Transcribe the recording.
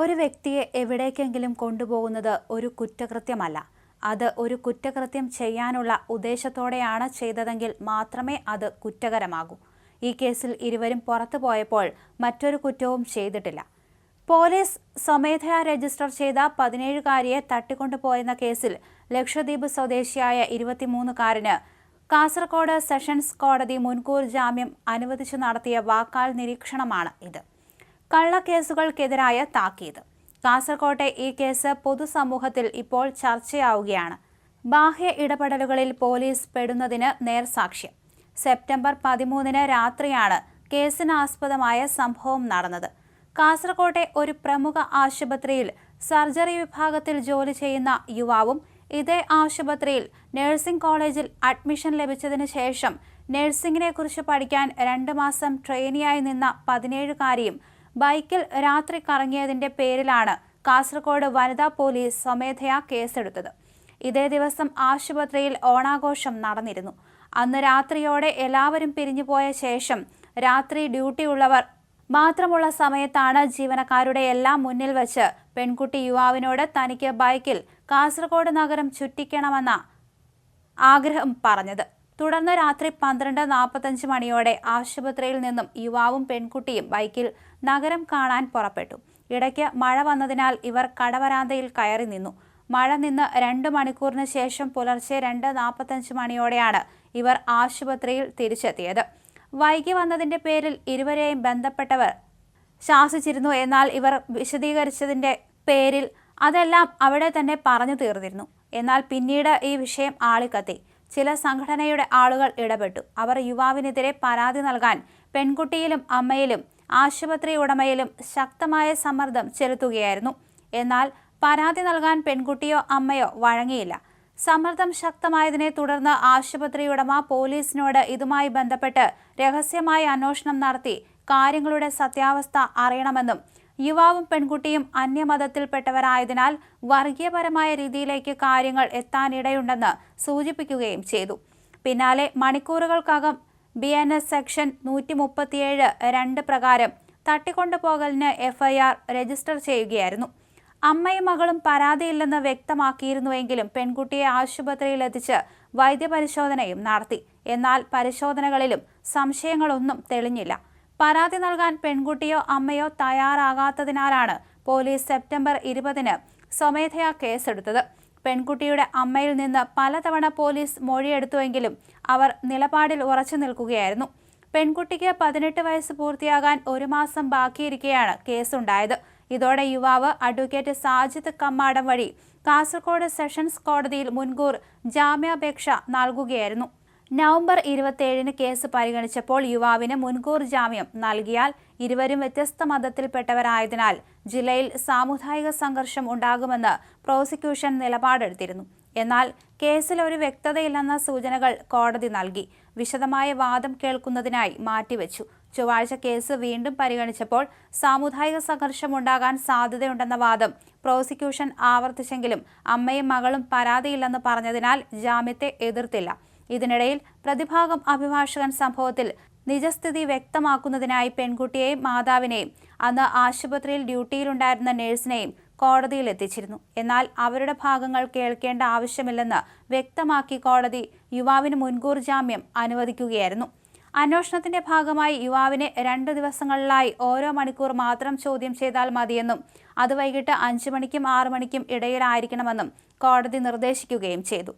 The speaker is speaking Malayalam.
ഒരു വ്യക്തിയെ എവിടേക്കെങ്കിലും കൊണ്ടുപോകുന്നത് ഒരു കുറ്റകൃത്യമല്ല. അത് ഒരു കുറ്റകൃത്യം ചെയ്യാനുള്ള ഉദ്ദേശത്തോടെയാണ് ചെയ്തതെങ്കിൽ മാത്രമേ അത് കുറ്റകരമാകൂ. ഈ കേസിൽ ഇരുവരും പുറത്തു പോയപ്പോൾ മറ്റൊരു കുറ്റവും ചെയ്തിട്ടില്ല. പോലീസ് സ്വമേധയാ രജിസ്റ്റർ ചെയ്ത പതിനേഴുകാരിയെ തട്ടിക്കൊണ്ടുപോയെന്ന കേസിൽ ലക്ഷദ്വീപ് സ്വദേശിയായ ഇരുപത്തിമൂന്നുകാരന് കാസർഗോഡ് സെഷൻസ് കോടതി മുൻകൂർ ജാമ്യം അനുവദിച്ചു നടത്തിയ വാക്കാൽ നിരീക്ഷണമാണ് ഇത്. കള്ളക്കേസുകൾക്കെതിരായ താക്കീത്. കാസർകോട്ടെ ഈ കേസ് പൊതുസമൂഹത്തിൽ ഇപ്പോൾ ചർച്ചയാവുകയാണ്. ബാഹ്യ ഇടപെടലുകളിൽ പോലീസ് പെടുന്നതിന് നേർസാക്ഷ്യം. സെപ്റ്റംബർ പതിമൂന്നിന് രാത്രിയാണ് കേസിനാസ്പദമായ സംഭവം നടന്നത്. കാസർകോട്ടെ ഒരു പ്രമുഖ ആശുപത്രിയിൽ സർജറി വിഭാഗത്തിൽ ജോലി ചെയ്യുന്ന യുവാവും ഇതേ ആശുപത്രിയിൽ നഴ്സിംഗ് കോളേജിൽ അഡ്മിഷൻ ലഭിച്ചതിന് ശേഷം നഴ്സിംഗിനെക്കുറിച്ച് പഠിക്കാൻ രണ്ട് മാസം ട്രെയിനിയായി നിന്ന പതിനേഴുകാരിയും ബൈക്കിൽ രാത്രി കറങ്ങിയതിന്റെ പേരിലാണ് കാസർഗോഡ് വനിതാ പോലീസ് സ്വമേധയാ കേസെടുത്തത്. ഇതേ ദിവസം ആശുപത്രിയിൽ ഓണാഘോഷം നടന്നിരുന്നു. അന്ന് രാത്രിയോടെ എല്ലാവരും പിരിഞ്ഞുപോയ ശേഷം രാത്രി ഡ്യൂട്ടിയുള്ളവർ മാത്രമുള്ള സമയത്താണ് ജീവനക്കാരുടെ എല്ലാം മുന്നിൽ വച്ച് പെൺകുട്ടി യുവാവിനോട് തനിക്ക് ബൈക്കിൽ കാസർഗോഡ് നഗരം ചുറ്റിക്കണമെന്ന ആഗ്രഹം പറഞ്ഞത്. തുടർന്ന് രാത്രി പന്ത്രണ്ട് നാൽപ്പത്തഞ്ച് മണിയോടെ ആശുപത്രിയിൽ നിന്നും യുവാവും പെൺകുട്ടിയും ബൈക്കിൽ നഗരം കാണാൻ പുറപ്പെട്ടു. ഇടയ്ക്ക് മഴ വന്നതിനാൽ ഇവർ കടവരാന്തയിൽ കയറി നിന്നു. മഴ നിന്ന് രണ്ട് മണിക്കൂറിന് ശേഷം പുലർച്ചെ രണ്ട് നാൽപ്പത്തഞ്ച് മണിയോടെയാണ് ഇവർ ആശുപത്രിയിൽ തിരിച്ചെത്തിയത്. വൈകി വന്നതിന്റെ പേരിൽ ഇരുവരെയും ബന്ധപ്പെട്ടവർ ശാസിച്ചിരുന്നു. എന്നാൽ ഇവർ വിശദീകരിച്ചതിന്റെ പേരിൽ അതെല്ലാം അവിടെ തന്നെ പറഞ്ഞു തീർന്നിരുന്നു. എന്നാൽ പിന്നീട് ഈ വിഷയം ആളിക്കത്തി. ചില സംഘടനയുടെ ആളുകൾ ഇടപെട്ടു. അവർ യുവാവിനെതിരെ പരാതി നൽകാൻ പെൺകുട്ടിയിലും അമ്മയിലും ആശുപത്രി ഉടമയിലും ശക്തമായ സമ്മർദ്ദം ചെലുത്തുകയായിരുന്നു. എന്നാൽ പരാതി നൽകാൻ പെൺകുട്ടിയോ അമ്മയോ വഴങ്ങിയില്ല. സമ്മർദ്ദം ശക്തമായതിനെ തുടർന്ന് ആശുപത്രി ഉടമ പോലീസിനോട് ഇതുമായി ബന്ധപ്പെട്ട് രഹസ്യമായി അന്വേഷണം നടത്തി കാര്യങ്ങളുടെ സത്യാവസ്ഥ അറിയണമെന്നും യുവാവും പെൺകുട്ടിയും അന്യമതത്തിൽപ്പെട്ടവരായതിനാൽ വർഗീയപരമായ രീതിയിലേക്ക് കാര്യങ്ങൾ എത്താനിടയുണ്ടെന്ന് സൂചിപ്പിക്കുകയും ചെയ്തു. പിന്നാലെ മണിക്കൂറുകൾക്കകം ബി എൻ എസ് സെക്ഷൻ നൂറ്റി മുപ്പത്തിയേഴ് രണ്ട് പ്രകാരം തട്ടിക്കൊണ്ടുപോകലിന് എഫ്ഐആർ രജിസ്റ്റർ ചെയ്യുകയായിരുന്നു. അമ്മയും മകളും പരാതിയില്ലെന്ന് വ്യക്തമാക്കിയിരുന്നുവെങ്കിലും പെൺകുട്ടിയെ ആശുപത്രിയിൽ എത്തിച്ച് വൈദ്യപരിശോധനയും നടത്തി. എന്നാൽ പരിശോധനകളിലും സംശയങ്ങളൊന്നും തെളിഞ്ഞില്ല. പരാതി നൽകാൻ പെൺകുട്ടിയോ അമ്മയോ തയ്യാറാകാത്തതിനാലാണ് പോലീസ് സെപ്റ്റംബർ ഇരുപതിന് സ്വമേധയാ കേസെടുത്തത്. പെൺകുട്ടിയുടെ അമ്മയിൽ നിന്ന് പലതവണ പോലീസ് മൊഴിയെടുത്തുവെങ്കിലും അവർ നിലപാടിൽ ഉറച്ചു നിൽക്കുകയായിരുന്നു. പെൺകുട്ടിക്ക് പതിനെട്ട് വയസ്സ് പൂർത്തിയാകാൻ ഒരു മാസം ബാക്കിയിരിക്കെയാണ് കേസുണ്ടായത്. ഇതോടെ യുവാവ് അഡ്വക്കേറ്റ് സാജിദ് കമ്മാടം വഴി കാസർഗോഡ് സെഷൻസ് കോടതിയിൽ മുൻകൂർ ജാമ്യാപേക്ഷ നൽകുകയായിരുന്നു. നവംബർ ഇരുപത്തിയേഴിന് കേസ് പരിഗണിച്ചപ്പോൾ യുവാവിന് മുൻകൂർ ജാമ്യം നൽകിയാൽ ഇരുവരും വ്യത്യസ്ത മതത്തിൽപ്പെട്ടവരായതിനാൽ ജില്ലയിൽ സാമുദായിക സംഘർഷം ഉണ്ടാകുമെന്ന് പ്രോസിക്യൂഷൻ നിലപാടെടുത്തിരുന്നു. എന്നാൽ കേസിൽ ഒരു വ്യക്തതയില്ലെന്ന സൂചനകൾ കോടതി നൽകി. വിശദമായ വാദം കേൾക്കുന്നതിനായി മാറ്റിവെച്ചു. ചൊവ്വാഴ്ച കേസ് വീണ്ടും പരിഗണിച്ചപ്പോൾ സാമുദായിക സംഘർഷം ഉണ്ടാകാൻ സാധ്യതയുണ്ടെന്ന വാദം പ്രോസിക്യൂഷൻ ആവർത്തിച്ചെങ്കിലും അമ്മയും മകളും പരാതിയില്ലെന്ന് പറഞ്ഞതിനാൽ ജാമ്യത്തെ എതിർത്തില്ല. ഇതിനിടയിൽ പ്രതിഭാഗം അഭിഭാഷകൻ സംഭവത്തിൽ നിജസ്ഥിതി വ്യക്തമാക്കുന്നതിനായി പെൺകുട്ടിയെയും മാതാവിനെയും അന്ന് ആശുപത്രിയിൽ ഡ്യൂട്ടിയിലുണ്ടായിരുന്ന നഴ്സിനെയും കോടതിയിൽ എത്തിച്ചിരുന്നു. എന്നാൽ അവരുടെ ഭാഗങ്ങൾ കേൾക്കേണ്ട ആവശ്യമില്ലെന്ന് വ്യക്തമാക്കി കോടതി യുവാവിന് മുൻകൂർ ജാമ്യം അനുവദിക്കുകയായിരുന്നു. അന്വേഷണത്തിന്റെ ഭാഗമായി യുവാവിനെ രണ്ടു ദിവസങ്ങളിലായി ഓരോ മണിക്കൂർ മാത്രം ചോദ്യം ചെയ്താൽ മതിയെന്നും അത് വൈകിട്ട് അഞ്ചു മണിക്കും ആറു മണിക്കും ഇടയിലായിരിക്കണമെന്നും കോടതി നിർദ്ദേശിക്കുകയും ചെയ്തു.